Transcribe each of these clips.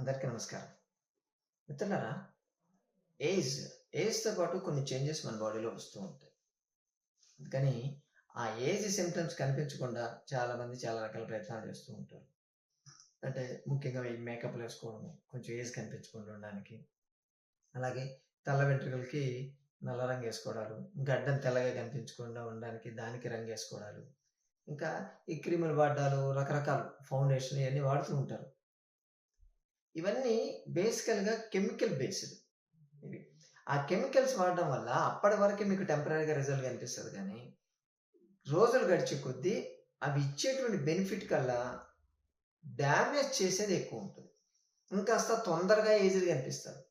అందరికీ నమస్కారం. మిత్రులారా ఏజ్ ఏజ్తో పాటు కొన్ని చేంజెస్ మన బాడీలో వస్తూ ఉంటాయి. అందుకని ఆ ఏజ్ సిమ్టమ్స్ కనిపించకుండా చాలా మంది చాలా రకాల ప్రయత్నాలు చేస్తూ ఉంటారు. అంటే ముఖ్యంగా ఈ మేకప్లు వేసుకోవడము కొంచెం ఏజ్ కనిపించకుండా ఉండడానికి. అలాగే తెల్ల వెంట్రుకలకి నల్ల రంగు వేసుకోవడాలు గడ్డం తెల్లగా కనిపించకుండా ఉండడానికి దానికి రంగు వేసుకోవడాలు. ఇంకా ఈ క్రీములు వాడ్డాలు రకరకాల ఫౌండేషన్ ఇవన్నీ వాడుతూ ఉంటారు. ఇవన్నీ బేసికల్గా కెమికల్ బేస్డ్. ఇవి. ఆ కెమికల్స్ వాడడం వల్ల అప్పటి వరకే మీకు టెంపరీగా రిజల్ట్ కనిపిస్తుంది కానీ రోజులు గడిచే కొద్దీ అవి ఇచ్చేటువంటి బెనిఫిట్ కల్లా డ్యామేజ్ చేసేది ఎక్కువ ఉంటుంది. ఇంకాస్త తొందరగా ఏజ్డ్ కనిపిస్తారు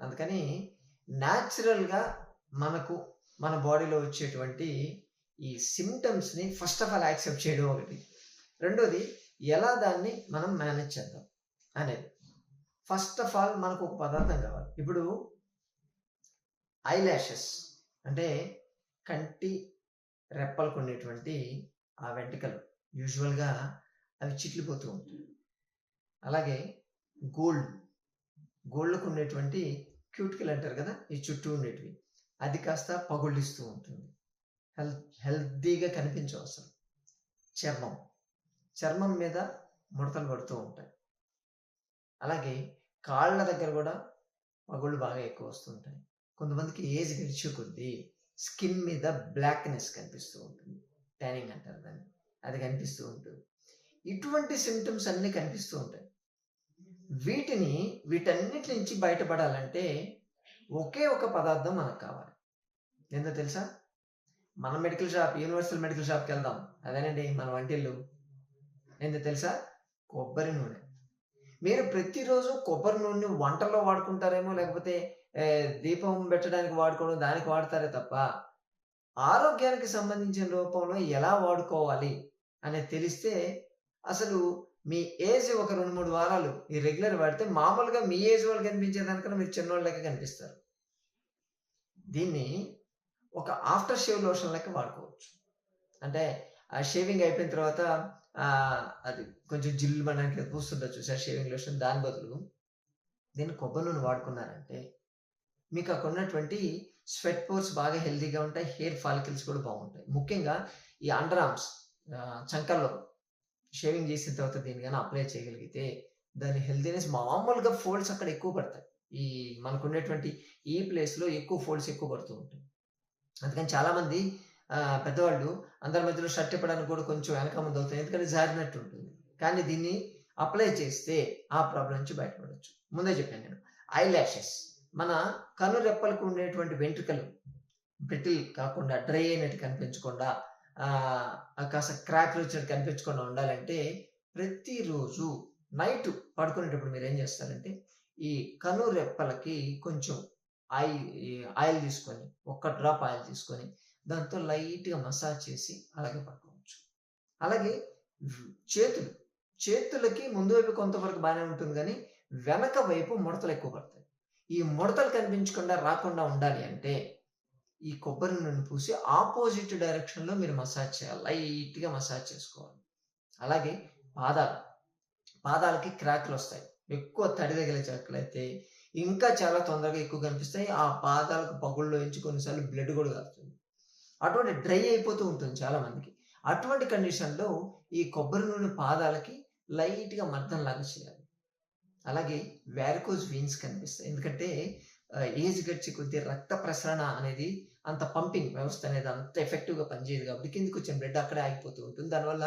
అందుకని న్యాచురల్గా మనకు మన బాడీలో వచ్చేటువంటి ఈ సిమ్టమ్స్ని ఫస్ట్ ఆఫ్ ఆల్ యాక్సెప్ట్ చేయడం ఒకటి. రెండోది ఎలా దాన్ని మనం మేనేజ్ చేద్దాం? అనేది. ఫస్ట్ ఆఫ్ ఆల్ మనకు ఒక పదార్థం కావాలి. ఇప్పుడు ఐ ల్యాషెస్ అంటే కంటి రెప్పలకు ఉండేటువంటి ఆ వెంట్రుకలు. యూజువల్గా అవి చిట్లిపోతూ ఉంటాయి. అలాగే గోల్డ్ గోల్డ్కు ఉండేటువంటి క్యూటికల్ అంటారు కదా ఈ చుట్టూ ఉండేటివి. అది కాస్త పగుళ్ళిస్తూ ఉంటుంది. హెల్త్ హెల్తీగా కనిపించవసరం. చర్మం. చర్మం మీద ముడతలు పడుతూ ఉంటాయి. అలాగే కాళ్ళ దగ్గర కూడా పగుళ్ళు బాగా ఎక్కువ వస్తుంటాయి. కొంతమందికి ఏజ్ గడిచి కొద్దీ స్కిన్ మీద బ్లాక్నెస్ కనిపిస్తూ ఉంటుంది. ట్యానింగ్ అంటారు దాన్ని. అది కనిపిస్తూ ఉంటుంది. ఇటువంటి సిమ్టమ్స్ అన్నీ కనిపిస్తూ ఉంటాయి. వీటిని వీటన్నిటి నుంచి బయటపడాలంటే ఒకే ఒక పదార్థం మనకు కావాలి. ఏందో తెలుసా? మన మెడికల్ షాప్ యూనివర్సల్ మెడికల్ షాప్కి వెళ్దాం. అదేనండి మన వంటిల్లు ఏందో తెలుసా? కొబ్బరి నూనె. మీరు ప్రతిరోజు కొబ్బరి నూనె వంటల్లో వాడుకుంటారేమో లేకపోతే దీపం పెట్టడానికి వాడుకోవడం దానికి వాడతారే తప్ప ఆరోగ్యానికి సంబంధించిన రూపంలో ఎలా వాడుకోవాలి అనేది తెలిస్తే అసలు మీ ఏజ్ ఒక రెండు మూడు వారాలు ఈ రెగ్యులర్ వాడితే మామూలుగా మీ ఏజ్ వాళ్ళు కనిపించేదానికన్నా మీరు చిన్నోళ్ళ లెక్క కనిపిస్తారు. దీన్ని ఒక ఆఫ్టర్ షేవ్ లోషన్ లెక్క వాడుకోవచ్చు. అంటే ఆ షేవింగ్ అయిపోయిన తర్వాత అది కొంచెం జిల్లు మనకి పూస్తుండొచ్చు సార్ షేవింగ్ లోషన్ దాని బదులు దీన్ని కొబ్బరి నూనె వాడుకున్నారంటే మీకు అక్కడ ఉన్నటువంటి స్వెట్ పోర్స్ బాగా హెల్దీగా ఉంటాయి హెయిర్ ఫాలికల్స్ కూడా బాగుంటాయి. ముఖ్యంగా ఈ అండర్ ఆర్మ్స్ చంకల్లో షేవింగ్ చేసిన తర్వాత దీన్ని కానీ అప్లై చేయగలిగితే దాని హెల్దీనెస్ మామూలుగా ఫోల్డ్స్ అక్కడ ఎక్కువ పడతాయి. ఈ మనకు ఉండేటువంటి ఈ ప్లేస్లో ఎక్కువ ఫోల్డ్స్ ఎక్కువ పడుతూ ఉంటాయి. అందుకని చాలామంది పెద్దవాళ్ళు అందరి మధ్యలో షర్ట్ ఇప్పడానికి కూడా కొంచెం వెనక ముందు అవుతాయి. ఎందుకంటే జారినట్టు ఉంటుంది. కానీ దీన్ని అప్లై చేస్తే ఆ ప్రాబ్లం నుంచి బయటపడవచ్చు ముందే చెప్పాను నేను. ఐ ల్యాషెస్ మన కను రెప్పలకు ఉండేటువంటి వెంట్రుకలు బ్రిటిల్ కాకుండా డ్రై అయినట్టు కనిపించకుండా కాస్త క్రాక్ వచ్చినట్టు కనిపించకుండా ఉండాలంటే ప్రతిరోజు నైట్ పడుకునేటప్పుడు మీరు ఏం చేస్తారంటే ఈ కను రెప్పలకి కొంచెం ఆయిల్ ఆయిల్ తీసుకొని ఒక్క డ్రాప్ ఆయిల్ తీసుకొని దాంతో లైట్గా మసాజ్ చేసి అలాగే పట్టుకోవచ్చు అలాగే చేతులు. చేతులకి ముందు వైపు కొంతవరకు బాగానే ఉంటుంది కానీ వెనక వైపు ముడతలు ఎక్కువ పడతాయి. ఈ ముడతలు కనిపించకుండా రాకుండా ఉండాలి అంటే ఈ కొబ్బరి నూనె పూసి ఆపోజిట్ డైరెక్షన్లో మీరు మసాజ్ చేయాలి. లైట్గా మసాజ్ చేసుకోవాలి. అలాగే పాదాలు. పాదాలకి క్రాక్లు వస్తాయి. ఎక్కువ తడి తగిలే చెక్కలైతే ఇంకా చాలా తొందరగా ఎక్కువ కనిపిస్తాయి. ఆ పాదాలకు పగుల్లో నుంచి కొన్నిసార్లు బ్లడ్ కూడా కలుగుతుంది అటువంటి డ్రై అయిపోతూ ఉంటుంది చాలా మందికి అటువంటి కండిషన్లో ఈ కొబ్బరి నూనె పాదాలకి లైట్గా మర్దం లాగా చేయాలి. అలాగే వ్యారికోజ్ వీన్స్ కనిపిస్తాయి. ఎందుకంటే ఏజ్ గడిచి కొద్దీ రక్త ప్రసరణ అనేది అంత పంపింగ్ వ్యవస్థ అనేది అంత ఎఫెక్టివ్గా పనిచేయదు కాబట్టి కిందికి వచ్చిన బ్లడ్ అక్కడే ఆగిపోతూ ఉంటుంది. దానివల్ల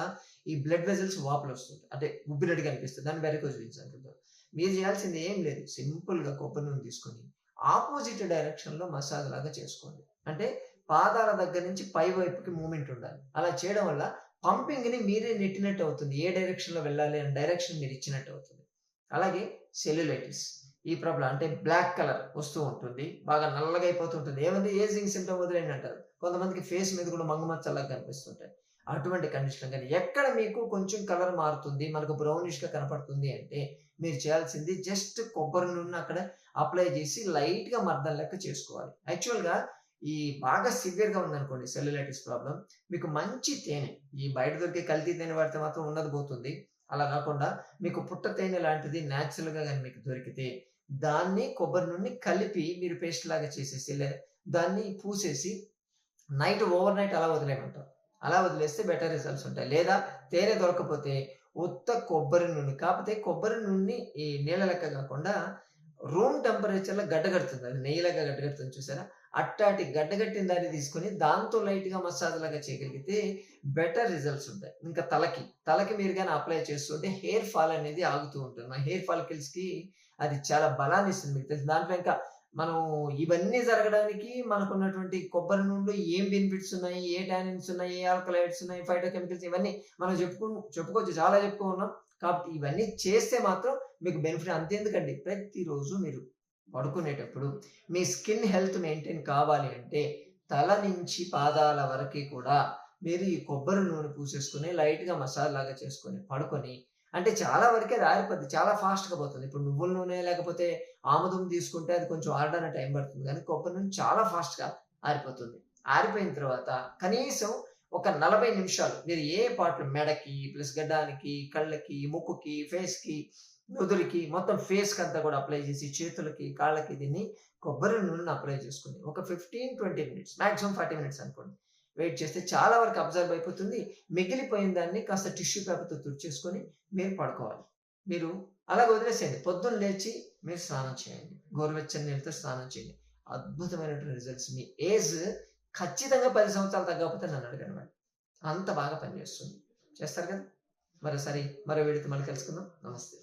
ఈ బ్లడ్ వెజల్స్ వాపులు వస్తుంది అంటే ఉబ్బినట్టు కనిపిస్తుంది. దాన్ని వెరకోజ్ వీన్స్ అంటుంటారు. మీరు చేయాల్సింది ఏం లేదు. సింపుల్గా కొబ్బరి నూనె తీసుకొని ఆపోజిట్ డైరెక్షన్లో మసాజ్ లాగా చేసుకోండి. అంటే పాదాల దగ్గర నుంచి పై వైపుకి మూమెంట్ ఉండాలి. అలా చేయడం వల్ల పంపింగ్ని మీరే నెట్టినట్టు అవుతుంది. ఏ డైరెక్షన్లో వెళ్ళాలి అనే డైరెక్షన్ మీరు ఇచ్చినట్టు అవుతుంది. అలాగే సెల్యులైటిస్. ఈ ప్రాబ్లం అంటే బ్లాక్ కలర్ వస్తూ ఉంటుంది. బాగా నల్లగా అయిపోతుంటుంది. ఏమంటే ఏజింగ్ సిమ్టమ్ వదిలేండి అంటారు కొంతమందికి ఫేస్ మీద కూడా మంగుమచ్చలాగా కనిపిస్తుంటాయి. అటువంటి కండిషన్ కానీ ఎక్కడ మీకు కొంచెం కలర్ మారుతుంది మనకు బ్రౌనిష్గా కనపడుతుంది అంటే మీరు చేయాల్సింది జస్ట్ కొబ్బరి నూనె అక్కడ అప్లై చేసి లైట్గా మర్దం లెక్క చేసుకోవాలి. యాక్చువల్గా ఈ బాగా సివియర్గా ఉందనుకోండి సెల్యులైటిస్ ప్రాబ్లం మీకు మంచి తేనె ఈ బయట దొరికే కల్తీ తేనె వాడితే మాత్రం ఉన్నది పోతుంది. అలా కాకుండా మీకు పుట్ట తేనె లాంటిది న్యాచురల్గా కానీ మీకు దొరికితే దాన్ని కొబ్బరి నూనె కలిపి మీరు పేస్ట్ లాగా చేసేసి లేదా దాన్ని పూసేసి నైట్ ఓవర్ నైట్ అలా వదిలేయమంటారు. అలా వదిలేస్తే బెటర్ రిజల్ట్స్ ఉంటాయి. లేదా తేనె దొరకకపోతే ఉత్త కొబ్బరి నూనె కాకపోతే కొబ్బరి నూనె ఈ నీళ్ళ లెక్క కాకుండా రూమ్ టెంపరేచర్లో గడ్డగడుతుంది అది నెయ్యిలాగా గడ్డగడుతుంది చూసారా? అట్టాటి గడ్డగట్టిన దాన్ని తీసుకొని దాంతో లైట్గా మసాజ్ లాగా చేయగలిగితే బెటర్ రిజల్ట్స్ ఉంటాయి. ఇంకా తలకి తలకి మీరు కానీ అప్లై చేస్తుంటే హెయిర్ ఫాల్ అనేది ఆగుతూ ఉంటుంది. మన హెయిర్ ఫాలికల్స్కి అది చాలా బలాన్ని ఇస్తుంది. మీకు తెలుసు దాంట్లో ఇంకా మనం ఇవన్నీ జరగడానికి మనకున్నటువంటి కొబ్బరి నూనెలో ఏం బెనిఫిట్స్ ఉన్నాయి ఏ టానిన్స్ ఉన్నాయి ఏ ఆల్కలైడ్స్ ఉన్నాయి ఫైటోకెమికల్స్ ఇవన్నీ మనం చెప్పుకు చెప్పుకోవచ్చు చాలా చెప్పుకున్నాం. కాబట్టి ఇవన్నీ చేస్తే మాత్రం మీకు బెనిఫిట్ అంతేందుకండి. ప్రతిరోజు మీరు పడుకునేటప్పుడు మీ స్కిన్ హెల్త్ మెయింటైన్ కావాలి అంటే తల నుంచి పాదాల వరకు కూడా మీరు ఈ కొబ్బరి నూనె పూసేసుకుని లైట్గా మసాజ్ లాగా చేసుకొని పడుకొని అంటే చాలా వరకే రారిపోద్ది చాలా ఫాస్ట్గా పోతుంది. ఇప్పుడు నువ్వుల నూనె లేకపోతే ఆముదం తీసుకుంటే అది కొంచెం ఆడడానికి టైం పడుతుంది. కానీ కొబ్బరి నూనె చాలా ఫాస్ట్గా ఆరిపోతుంది. ఆరిపోయిన తర్వాత కనీసం ఒక నలభై నిమిషాలు మీరు ఏ పాటలు మెడకి ప్లస్ గడ్డానికి కళ్ళకి ముక్కుకి ఫేస్కి నుదురికి మొత్తం ఫేస్కి అంతా కూడా అప్లై చేసి చేతులకి కాళ్ళకి దీన్ని కొబ్బరి నూనెను అప్లై చేసుకుని ఒక fifteen twenty minutes maximum forty minutes అనుకోండి. వెయిట్ చేస్తే చాలా వరకు అబ్జర్వ్ అయిపోతుంది. మిగిలిపోయిన దాన్ని కాస్త టిష్యూ పేపర్తో తుడిచేసుకొని మీరు పడుకోవాలి. మీరు అలా వదిలేసేయండి. పొద్దున్న లేచి మీరు స్నానం చేయండి. గోరువెచ్చని నీళ్ళతో స్నానం చేయండి. అద్భుతమైనటువంటి రిజల్ట్స్ మీ ఏజ్ ఖచ్చితంగా పది సంవత్సరాలు తగ్గకపోతే నన్ను అడగను వాళ్ళు అంత బాగా పనిచేస్తుంది. చేస్తారు కదా? మరోసారి మరో వీడితో మళ్ళీ కలుసుకుందాం. నమస్తే.